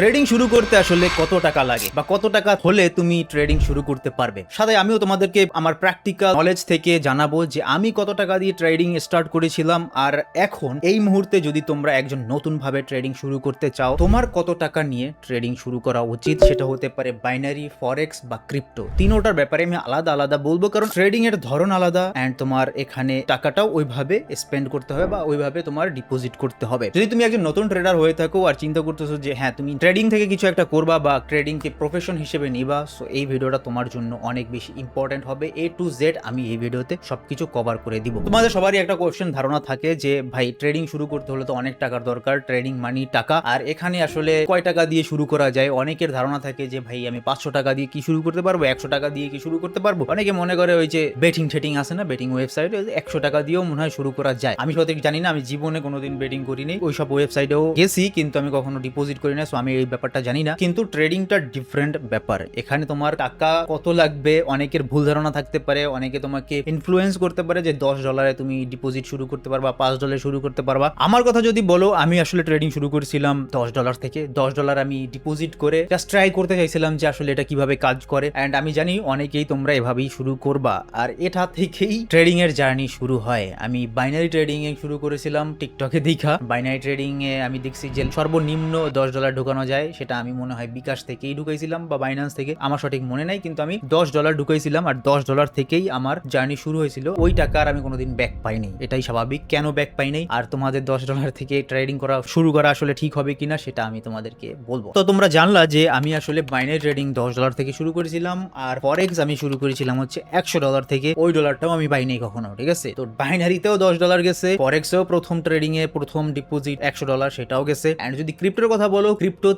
Trading শুরু করতে আসলে কত টাকা লাগে বা কত টাকা হলে তুমি ট্রেডিং শুরু করতে পারবে? সাথে আমিও তোমাদেরকে আমার প্র্যাকটিক্যাল নলেজ থেকে জানাব যে আমি কত টাকা দিয়ে ট্রেডিং স্টার্ট করেছিলাম আর এখন এই মুহূর্তে যদি তোমরা একজন নতুন ভাবে ট্রেডিং শুরু করতে চাও, তোমার কত টাকা নিয়ে ট্রেডিং শুরু করা উচিত? সেটা হতে পারে বাইনারি ফরেক্স বা ক্রিপ্টো তিনোটার ব্যাপারে আমি আলাদা আলাদা বলব কারণ ট্রেডিং এর ধরন আলাদা অ্যান্ড তোমার এখানে টাকাটাও ওইভাবে স্পেন্ড করতে হবে বা ওইভাবে তোমার ডিপোজিট করতে হবে। যদি তুমি একজন নতুন ট্রেডার হয়ে থাকো আর চিন্তা করতেছো যে হ্যাঁ তুমি ট্রেডিং থেকে কিছু একটা করবা বা ট্রেডিংকে প্রফেশন হিসেবে নিবা সো এই ভিডিওটা তোমার জন্য অনেক বেশি ইম্পর্টেন্ট হবে। এ টু জেড আমি এই ভিডিওতে সবকিছু কভার করে দিব। তোমাদের সবারই একটা কোয়েশ্চেন ধারণা থাকে যে, ভাই ট্রেডিং শুরু করতে হলে তো অনেক টাকার দরকার ট্রেডিং মানি টাকা। আর এখানে আসলে কয় টাকা দিয়ে শুরু করা যায়? অনেকের ধারণা থাকে যে, ভাই, আমি পাঁচশো টাকা দিয়ে কি শুরু করতে পারব? একশো টাকা দিয়ে কি শুরু করতে পারব? অনেকে মনে করে ওই যে বেটিং ঠেটিং আছে না? বেটিং ওয়েবসাইট একশো টাকা দিয়েও মনে হয় শুরু করা যায়। আমি সত্যি জানি না, আমি জীবনে কোনোদিন বেটিং করিনি। ওই সব ওয়েবসাইটেও গেছি, কিন্তু আমি কখনো ডিপোজিট করি না সো আমি এই ব্যাপারটা জানি না। কিন্তু ট্রেডিংটা ডিফারেন্ট ব্যাপার। এখানে তোমার টাকা কত লাগবে, অনেকের ভুল ধারণা থাকতে পারে, অনেকে তোমাকে ইনফ্লুয়েন্স করতে পারে যে দশ ডলারে তুমি ডিপোজিট শুরু করতে পারবা, পাঁচ ডলারে শুরু করতে পারবা। আমার কথা যদি বলো, আমি আসলে ট্রেডিং শুরু করেছিলাম দশ ডলার থেকে। দশ ডলার আমি ডিপোজিট করে জাস্ট ট্রাই করতে চাইছিলাম যে আসলে এটা কীভাবে কাজ করে। অ্যান্ড আমি জানি অনেকেই তোমরা এভাবেই শুরু করবা। আর এটা থেকেই ট্রেডিং এর জার্নি শুরু হয়। আমি বাইনারি ট্রেডিং এ শুরু করেছিলাম টিকটকে দেখা। বাইনারি ট্রেডিং এ আমি দেখছি যে সর্বনিম্ন দশ ডলার ঢোকানো যায়, সেটা আমি মনে হয় বিকাশ থেকেই ঢুকাইছিলাম বা বাইন্যান্স থেকে। আমার সঠিক মনে নাই, কিন্তু আমি দশ ডলার ঢুকাইছিলাম আর দশ ডলার থেকেই আমার জার্নি শুরু হয়েছিল। ওই টাকা আর আমি কোনোদিন ব্যাক পাইনি এটাই স্বাভাবিক। কেন ব্যাক পাই নাই? আর তোমাদের দশ ডলার থেকে ট্রেডিং করা শুরু করা আসলে ঠিক হবে কিনা, সেটা আমি তোমাদেরকে বলব। তো তোমরা জানলা যে আমি আসলে বাইনারি ট্রেডিং দশ ডলার থেকে শুরু করেছিলাম আর ফরেক্স আমি শুরু করেছিলাম হচ্ছে একশো ডলার থেকে। ওই ডলারটাও আমি পাইনি কখনো, ঠিক আছে? তো বাইনারিতেও দশ ডলার গেছে ফরেক্সেও প্রথম ট্রেডিং এ প্রথম ডিপোজিট একশো ডলার সেটাও গেছে। অ্যান্ড যদি ক্রিপ্টোর কথা বলো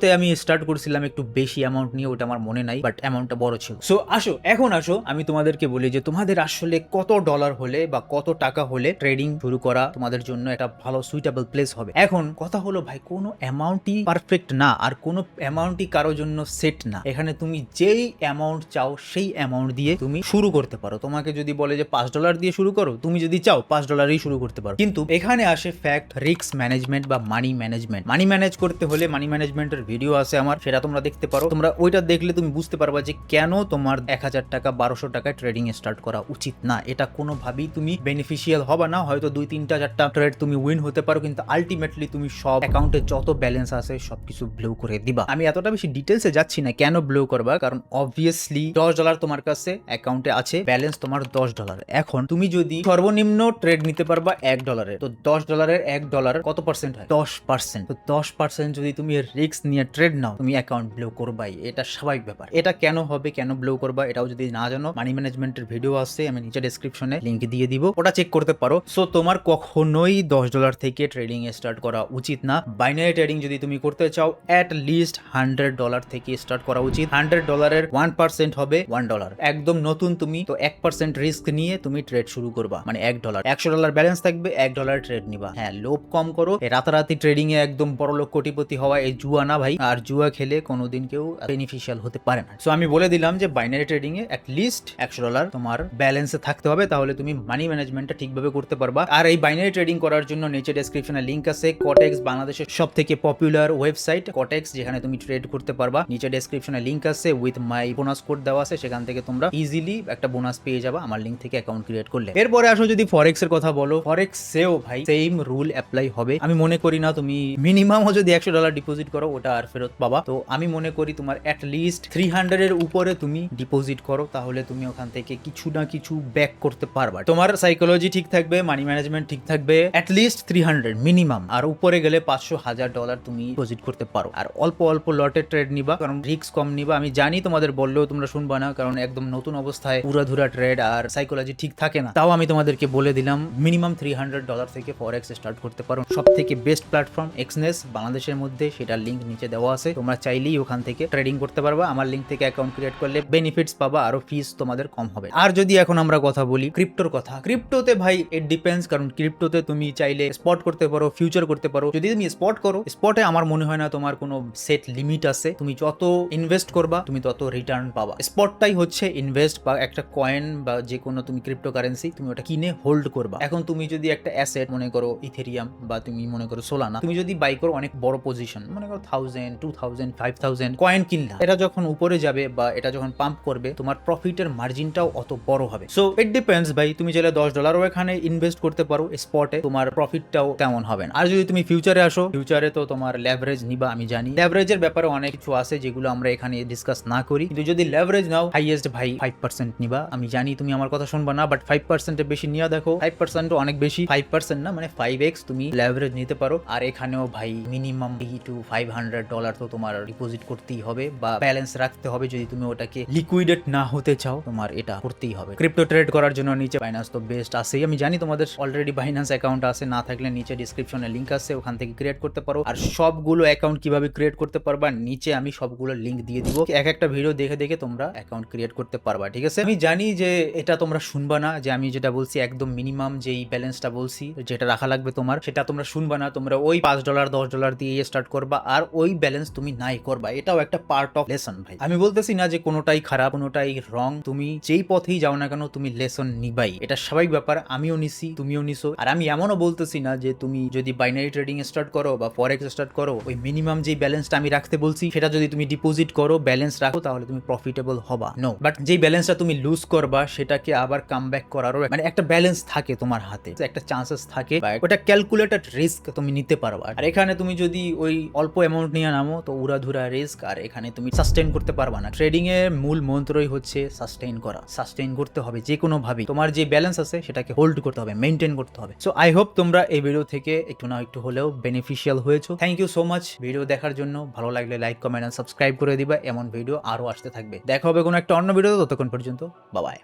ক্রিপ্টোতে আমি স্টার্ট করেছিলাম একটু বেশি অ্যামাউন্ট নিয়ে, ওটা আমার মনে নাই বাট অ্যামাউন্টটা বড় ছিল। সো আসো, এখন আসো, আমি তোমাদেরকে বলি যে তোমাদের আসলে কত ডলার হলে বা কত টাকা হলে ট্রেডিং শুরু করা তোমাদের জন্য একটা ভালো সুইটেবল প্লেস হবে। এখন, কথা হলো ভাই, কোনো অ্যামাউন্টই পারফেক্ট না, আর কোনো অ্যামাউন্টই কারোর জন্য সেট না। এখানে তুমি যেই অ্যামাউন্ট চাও, সেই অ্যামাউন্ট দিয়ে তুমি শুরু করতে পারো। তোমাকে যদি বলে যে পাঁচ ডলার দিয়ে শুরু করো, তুমি যদি চাও, পাঁচ ডলারই শুরু করতে পারো। কিন্তু এখানে আসে ফ্যাক্ট রিস্ক ম্যানেজমেন্ট বা মানি ম্যানেজমেন্ট মানি ম্যানেজ করতে হলে মানি ম্যানেজমেন্টের ভিডিও আছে আমার, সেটা তোমরা দেখতে পারো। তোমরা ওইটা দেখলে তুমি বুঝতে পারবা যে কেন তোমার এক হাজার টাকা, বারোশো টাকায় ট্রেডিং স্টার্ট করা উচিত না। এটা কোনোভাবেই তুমি বেনিফিশিয়াল হবে না। হয়তো দুই, তিনটা, চারটা ট্রেড তুমি উইন হতে পারো, কিন্তু আলটিমেটলি তুমি সব অ্যাকাউন্টে যত ব্যালেন্স আছে, সবকিছু ব্লো করে দিবা। আমি এতটা বেশি ডিটেলসে যাচ্ছি না কেন ব্লো করবা, কারণ অবভিয়াসলি দশ ডলার তোমার কাছে অ্যাকাউন্টে আছে ব্যালেন্স তোমার দশ ডলার এখন তুমি যদি সর্বনিম্ন ট্রেড নিতে পারবা এক ডলারের তো দশ ডলারের এক ডলার কত পার্সেন্ট হয়? দশ পার্সেন্ট তো দশ পার্সেন্ট যদি তুমি রিস্ক নিয়ে ট্রেড নাও, তুমি অ্যাকাউন্ট ব্লো করবাই। এটা স্বাভাবিক ব্যাপার। এটা কেন হবে, কেন ব্লো করবা, এটাও যদি না জানো মানি ম্যানেজমেন্টের ভিডিও আছে, আমি নিচে ডেসক্রিপশনে লিঙ্ক দিয়ে দিব। ওটা চেক করতে পারো। সো তোমার কখনোই দশ ডলার থেকে ট্রেডিং স্টার্ট করা উচিত না। বাইনারি ট্রেডিং যদি তুমি করতে চাও অ্যাট লিস্ট হান্ড্রেড ডলার থেকে স্টার্ট করা উচিত। হান্ড্রেড ডলারের ওয়ান পার্সেন্ট হবে ওয়ান ডলার একদম নতুন তুমি, তো এক পার্সেন্ট রিস্ক নিয়ে তুমি ট্রেড শুরু করবা। মানে এক ডলার একশো ডলার ব্যালেন্স থাকবে, এক ডলার ট্রেড নিবা। হ্যাঁ লোভ কম করো। রাতারাতি ট্রেডিং এ একদম বড় লোক কোটিপতি হওয়া এই জুয়া না ভাই, আর জুয়া খেলে কোনোদিন কেউ বেনিফিশিয়াল হতে পারে না। সো আমি বলে দিলাম যে বাইনারি ট্রেডিং এ অ্যাট লিস্ট একশো ডলার তোমার ব্যালেন্সে থাকতে হবে, তাহলে তুমি মানি ম্যানেজমেন্টটা ঠিকভাবে করতে পারবা। আর এই বাইনারি ট্রেডিং করার জন্য নিচে ডেসক্রিপশনে লিঙ্ক আছে কটেক্স বাংলাদেশের সব থেকে পপুলার ওয়েবসাইট কটেক্স যেখানে তুমি ট্রেড করতে পারবা। নিচে ডেসক্রিপশনে লিঙ্ক আছে উইথ মাই বোনাস কোড দেওয়া আছে, সেখান থেকে তোমরা ইজিলি একটা বোনাস পেয়ে যাবা আমার লিঙ্ক থেকে অ্যাকাউন্ট ক্রিয়েট করলে। এরপরে আসো যদি ফরেক্স এর কথা বলো ফরেক্স সেও ভাই সেম রুল অ্যাপ্লাই হবে। আমি মনে করি না তুমি মিনিমামও যদি একশো ডলার ডিপোজিট করো, ওটা আর ফেরত পাবা। তো আমি মনে করি তোমার অ্যাট লিস্ট থ্রি হান্ড্রেড এর উপরে তুমি ডিপোজিট করো, তাহলে তুমি ওখান থেকে কিছু না কিছু ব্যাক করতে পারবা। তোমার সাইকোলজি ঠিক থাকবে মানি ম্যানেজমেন্ট ঠিক থাকবে at least three hundred minimum আর উপরে গেলে পাঁচশো হাজার ডলার তুমি ডিপোজিট করতে পারো। আর অল্প অল্প লটে ট্রেড নিবা, কারণ রিস্ক কম নিবা। আমি জানি তোমাদের বললেও তোমরা শুনবা না, কারণ একদম নতুন অবস্থায় পুরাধুরা ট্রেড আর সাইকোলজি ঠিক থাকে না। তাও আমি তোমাদেরকে বলে দিলাম মিনিমাম থ্রি হান্ড্রেড ডলার থেকে ফরেক্স স্টার্ট করতে পারো। সব থেকে বেস্ট প্ল্যাটফর্ম এক্সনেস বাংলাদেশের মধ্যে, সেটার লিঙ্ক নিচে দেওয়া আছে। তোমরা চাইলেই ওখান থেকে ট্রেডিং করতে পারবা। আমার লিঙ্ক থেকে অ্যাকাউন্ট ক্রিয়েট করলে বেনিফিটস পাবা, আরও ফিস তোমাদের কম হবে। আর যদি এখন আমরা কথা বলি ক্রিপ্টোর কথা ক্রিপ্টোতে ভাই ইট ডিপেন্ডস কারণ ক্রিপ্টোতে তুমি চাইলে স্পট করতে পারো ফিউচার করতে পারো। যদি তুমি স্পট করো স্পটে আমার মনে হয় না তোমার কোনো সেট লিমিট আছে। তুমি যত ইনভেস্ট করবা, তুমি তত রিটার্ন পাবা। স্পটটাই হচ্ছে ইনভেস্ট বা একটা কয়েন বা যে কোনো তুমি ক্রিপ্টো কারেন্সি তুমি ওটা কিনে হোল্ড করবা। এখন তুমি যদি একটা অ্যাসেট মনে করো ইথেরিয়াম বা তুমি মনে করো সোলানা তুমি যদি বাই করো অনেক বড় পজিশন মনে করো thousand thousand two thousand five thousand coin কিনলা। এটা যখন উপরে যাবে বা এটা যখন পাম্প করবে, তোমার প্রফিটের মার্জিনটাও অত বড় হবে। সো ইট ডিপেন্ডস ভাই, তুমি চাইলে দশ ডলারও এখানে ইনভেস্ট করতে পারো স্পটে তোমার প্রফিটটাও তেমন হবে আর যদি তুমি ফিউচারে আসো ফিউচারে তো তোমার লেভারেজ নিবা, আমি জানি। লেভারেজের ব্যাপারে অনেক কিছু আছে যেগুলো আমরা এখানে ডিসকাস না করি। কিন্তু যদি লেভারেজ নাও হাইয়েস্ট ভাই ফাইভ পার্সেন্ট নিবা। আমি জানি তুমি আমার কথা শুনবা না বাট ফাইভ পার্সেন্টের বেশি নিয়ে দেখো। ফাইভ পার্সেন্ট অনেক বেশি। ফাইভ পার্সেন্ট না মানে ফাইভ এক্স তুমি লেভারেজ নিতে পারো। আর এখানেও ভাই minimum two five hundred dollar তো তোমার ডিপোজিট করতেই হবে বা ব্যালেন্স রাখতে হবে যদি তুমি ওটাকে লিকুইডেট না হতে চাও, তোমার এটা করতেই হবে। ক্রিপ্টো ট্রেড করার জন্য নিচে বাইনান্স তো বেস্ট আছেই। আমি জানি তোমাদের অলরেডি বাইনান্স অ্যাকাউন্ট আছে, না থাকলে নিচে ডিসক্রিপশনে লিঙ্ক আছে, ওখান থেকে ক্রিয়েট করতে পারো। আর সবগুলো অ্যাকাউন্ট কীভাবে ক্রিয়েট করতে পারবা, নিচে আমি সবগুলো লিঙ্ক দিয়ে দিব। এক একটা ভিডিও দেখে দেখে তোমরা অ্যাকাউন্ট ক্রিয়েট করতে পারবা, ঠিক আছে? আমি জানি যে এটা তোমরা শুনবা না, যে আমি যেটা বলছি একদম মিনিমাম যেই ব্যালেন্সটা বলছি, যেটা রাখা লাগবে তোমার, সেটা তোমরা শুনবা না। তোমরা ওই পাঁচ ডলার দশ ডলার দিয়ে স্টার্ট করবা। আর ওই ব্যালেন্স তুমি নাই করবা, এটাও একটা পার্ট অফ লেসন ভাই। আমি বলতেছি না যে কোনোটাই খারাপ, কোনোটাই রং তুমি যেই পথেই যাও না কেন তুমি লেসন নিবাই। এটা স্বাভাবিক ব্যাপার, আমিও নিছি, তুমিও নিছো। আর আমি এমনও বলতেছি না যে তুমি যদি বাইনারি ট্রেডিং স্টার্ট করো বা ফরেক্স স্টার্ট করো, ওই মিনিমাম যে ব্যালেন্সটা আমি রাখতে বলছি, সেটা যদি তুমি ডিপোজিট করো ব্যালেন্স রাখো, তাহলে তুমি প্রফিটেবল হবা। নো বাট যেই ব্যালেন্সটা তুমি লুজ করবা, সেটাকে আবার কাম ব্যাক করারও মানে একটা ব্যালেন্স থাকে তোমার হাতে। একটা চান্সেস থাকে বা ওটা ক্যালকুলেটেড রিস্ক তুমি নিতে পারবা। আর এখানে তুমি যদি ওই অল্প অ্যামাউন্ট নিয়ে নামো তো উড়াধুরা রিস্ক আর এখানে তুমি সাস্টেন করতে পারবা না। ট্রেডিং এর মূল মন্ত্রই হচ্ছে সাস্টেইন করা। সাস্টেইন করতে হবে যে কোনো ভাবে তোমার যে ব্যালেন্স আছে, সেটাকে হোল্ড করতে হবে মেনটেন করতে হবে। সো আই হোপ তোমরা এই ভিডিও থেকে একটু না একটু হলেও বেনিফিশিয়াল হয়েছো। Thank you so much video দেখার জন্য ভালো লাগলে লাইক কমেন্ট সাবস্ক্রাইব করে দিবা। এমন ভিডিও আরও আসতে থাকবে। দেখা হবে কোনো একটা অন্য ভিডিও ততক্ষণ পর্যন্ত বাবাই